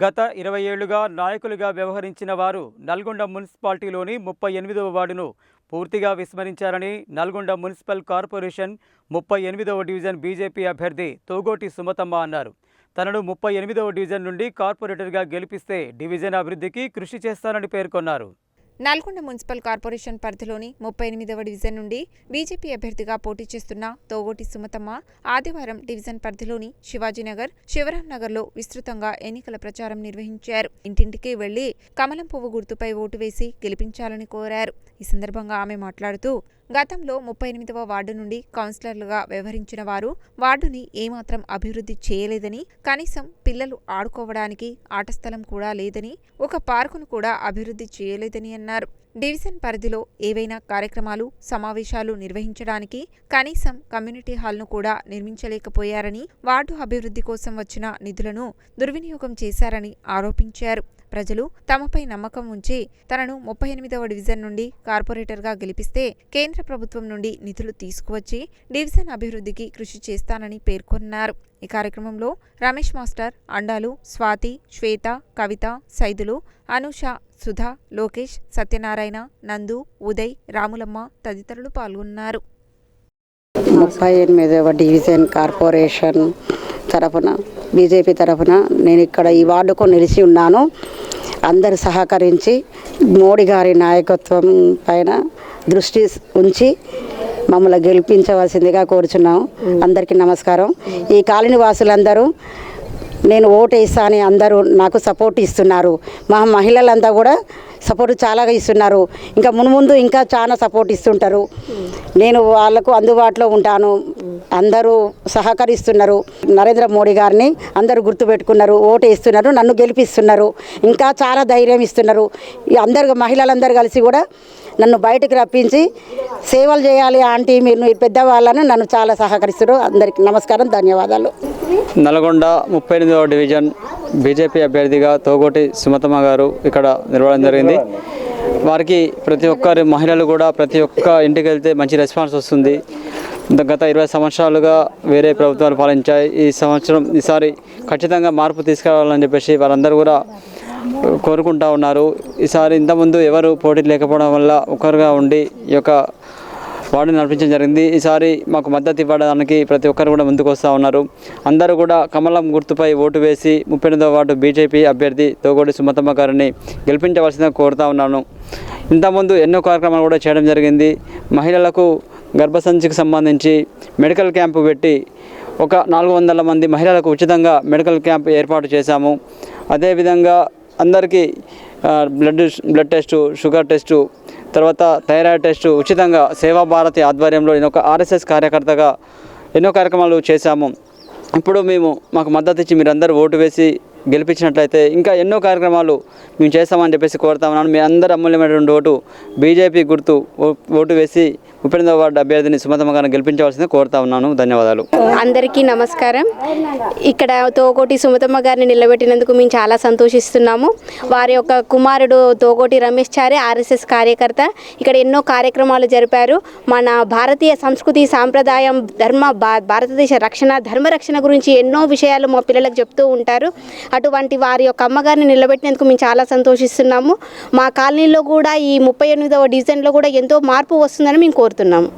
గత ఇరవై ఏళ్ళుగా నాయకులుగా వ్యవహరించిన వారు నల్గొండ మున్సిపాలిటీలోని ముప్పై ఎనిమిదవ వార్డును పూర్తిగా విస్మరించారని నల్గొండ మున్సిపల్ కార్పొరేషన్ ముప్పై ఎనిమిదవ డివిజన్ బీజేపీ అభ్యర్థి తోగోటి సుమతమ్మ అన్నారు. తనను ముప్పై ఎనిమిదవ డివిజన్ నుండి కార్పొరేటర్గా గెలిపిస్తే డివిజన్ అభివృద్ధికి కృషి చేస్తానని పేర్కొన్నారు. నల్గొండ మున్సిపల్ కార్పొరేషన్ పరిధిలోని ముప్పై ఎనిమిదవ డివిజన్ నుండి బీజేపీ అభ్యర్థిగా పోటీ చేస్తున్న తోగోటి సుమతమ్మ ఆదివారం డివిజన్ పరిధిలోని శివాజీనగర్ శివరాంనగర్లో విస్తృతంగా ఎన్నికల ప్రచారం నిర్వహించారు. ఇంటింటికి వెళ్ళి కమలం పువ్వు గుర్తుపై ఓటు వేసి గెలిపించాలని కోరారు. ఈ సందర్భంగా ఆమె మాట్లాడుతూ గతంలో ముప్పై ఎనిమిదవ వార్డు నుండి కౌన్సిలర్లుగా వ్యవహరించిన వారు వార్డుని ఏమాత్రం అభివృద్ధి చేయలేదని కనీసం పిల్లలు ఆడుకోవడానికి ఆట స్థలం కూడా లేదని ఒక పార్కును కూడా అభివృద్ధి చేయలేదని అన్నారు. డివిజన్ పరిధిలో ఏవైనా కార్యక్రమాలు సమావేశాలు నిర్వహించడానికి కనీసం కమ్యూనిటీ హాల్ను కూడా నిర్మించలేకపోయారని వార్డు అభివృద్ధి కోసం వచ్చిన నిధులను దుర్వినియోగం చేశారని ఆరోపించారు. ప్రజలు తమపై నమ్మకం ఉంచి తనను ముప్పై ఎనిమిదవ డివిజన్ నుండి కార్పొరేటర్గా గెలిపిస్తే కేంద్ర ప్రభుత్వం నుండి నిధులు తీసుకువచ్చి డివిజన్ అభివృద్ధికి కృషి చేస్తానని పేర్కొన్నారు. ఈ కార్యక్రమంలో రమేష్ మాస్టర్ అండాలు స్వాతి శ్వేత కవిత సైదులు అనుష సుధా లోకేష్ సత్యనారాయణ నందు ఉదయ్ రాములమ్మ తదితరులు పాల్గొన్నారు. ముప్పై ఎనిమిదవ డివిజన్ కార్పొరేషన్ తరఫున బీజేపీ తరఫున నేను ఇక్కడ ఈ వార్డుకు నిలిచి ఉన్నాను. అందరు సహకరించి మోడీ గారి నాయకత్వం పైన దృష్టి ఉంచి మమ్మల్ని గెలిపించవలసిందిగా కోరుచున్నాం అందరికీ నమస్కారం. ఈ కాలనీ వాసులందరూ నేను ఓటు అని అందరూ నాకు సపోర్ట్ ఇస్తున్నారు. మా మహిళలంతా కూడా సపోర్ట్ చాలా ఇస్తున్నారు. ఇంకా మున్ముందు ఇంకా చాలా సపోర్ట్ ఇస్తుంటారు. నేను వాళ్ళకు అందుబాటులో ఉంటాను. అందరూ సహకరిస్తున్నారు. నరేంద్ర మోడీ గారిని అందరూ గుర్తుపెట్టుకున్నారు. ఓటు వేస్తున్నారు నన్ను గెలిపిస్తున్నారు. ఇంకా చాలా ధైర్యం ఇస్తున్నారు. అందరు మహిళలందరూ కలిసి కూడా నన్ను బయటకు రప్పించి సేవలు చేయాలి ఆంటీ మీరు పెద్దవాళ్ళని నన్ను చాలా సహకరిస్తున్నారు. అందరికీ నమస్కారం ధన్యవాదాలు. నల్గొండ ముప్పై ఎనిమిదవ డివిజన్ బీజేపీ అభ్యర్థిగా తోగోటి సుమతమ్మ గారు ఇక్కడ నిలవడం జరిగింది. వారికి ప్రతి ఒక్కరి మహిళలు కూడా ప్రతి ఒక్క ఇంటికి వెళ్తే మంచి రెస్పాన్స్ వస్తుంది. గత ఇరవై సంవత్సరాలుగా వేరే ప్రభుత్వాలు పాలించాయి. ఈ సంవత్సరం ఈసారి ఖచ్చితంగా మార్పు తీసుకురావాలని చెప్పేసి వారందరూ కూడా కోరుకుంటా ఉన్నారు. ఈసారి ఇంతకుముందు ఎవరు పోటీ లేకపోవడం వల్ల ఒకరుగా ఉండి ఈ యొక్క వార్డుని నడిపించడం జరిగింది. ఈసారి మాకు మద్దతు ఇవ్వడానికి ప్రతి ఒక్కరు కూడా ముందుకు వస్తూ ఉన్నారు. అందరూ కూడా కమలం గుర్తుపై ఓటు వేసి ముప్పై ఎనిమిదో వార్డు బీజేపీ అభ్యర్థి తోగోడి సుమతమ్మ గారిని గెలిపించవలసిందిగా కోరుతా ఉన్నాను. ఇంతకుముందు ఎన్నో కార్యక్రమాలు కూడా చేయడం జరిగింది. మహిళలకు గర్భసంచికి సంబంధించి మెడికల్ క్యాంపు పెట్టి ఒక నాలుగు వందల మంది మహిళలకు ఉచితంగా మెడికల్ క్యాంప్ ఏర్పాటు చేశాము. అదేవిధంగా అందరికీ blood blood test sugar test తర్వాత థైరాయిడ్ టెస్టు ఉచితంగా సేవా భారతి ఆధ్వర్యంలో నేను ఒక ఆర్ఎస్ఎస్ కార్యకర్తగా ఎన్నో కార్యక్రమాలు చేశాము. ఇప్పుడు మేము మాకు మద్దతు ఇచ్చి మీరందరూ ఓటు వేసి గెలిపించినట్లయితే ఇంకా ఎన్నో కార్యక్రమాలు మేము చేస్తామని చెప్పేసి కోరుతా ఉన్నాను. మీ అందరు అమూల్యమైనటువంటి ఓటు బీజేపీ గుర్తు ఓ- ఓటు వేసి ముప్పై వార్డు అభ్యర్థిని సుమతమ్మగారిని గెలిపించవలసింది కోరుతా ఉన్నాను. ధన్యవాదాలు. అందరికీ నమస్కారం. ఇక్కడ తోకోటి సుమతమ్మ గారిని నిలబెట్టినందుకు మేము చాలా సంతోషిస్తున్నాము. వారి యొక్క కుమారుడు తోకోటి రమేష్ చారి ఆర్ఎస్ఎస్ కార్యకర్త. ఇక్కడ ఎన్నో కార్యక్రమాలు జరిపారు. మన భారతీయ సంస్కృతి సాంప్రదాయం ధర్మ భా భారతదేశ రక్షణ ధర్మ రక్షణ గురించి ఎన్నో విషయాలు మా పిల్లలకు చెప్తూ ఉంటారు. అటువంటి వారి యొక్క అమ్మగారిని నిలబెట్టినందుకు మేము చాలా సంతోషిస్తున్నాము. మా కాలనీలో కూడా ఈ ముప్పై ఎనిమిదవ డివిజన్లో కూడా ఎంతో మార్పు వస్తుందని మేము కోరుతున్నాము